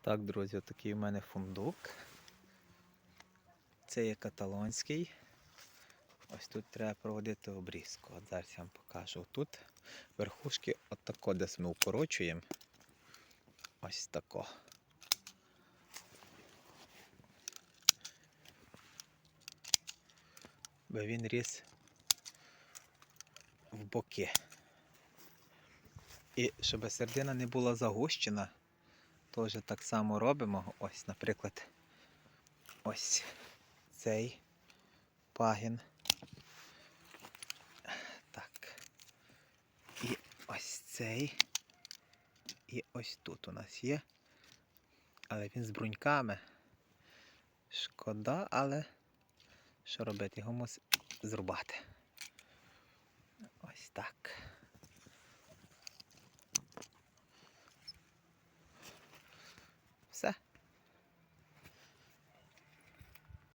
Так, друзі, такий у мене фундук. Це є каталонський. Ось тут треба проводити обрізку. От зараз я вам покажу. Тут верхушки отако десь ми укорочуємо. Ось тако. Бо він ріс в боки. І щоб середина не була загущена, теж так само робимо. Ось, наприклад, ось цей пагін. Так. І ось цей. І ось тут у нас є. Але він з бруньками. Шкода, але що робити? Його мусить зрубати. Ось так.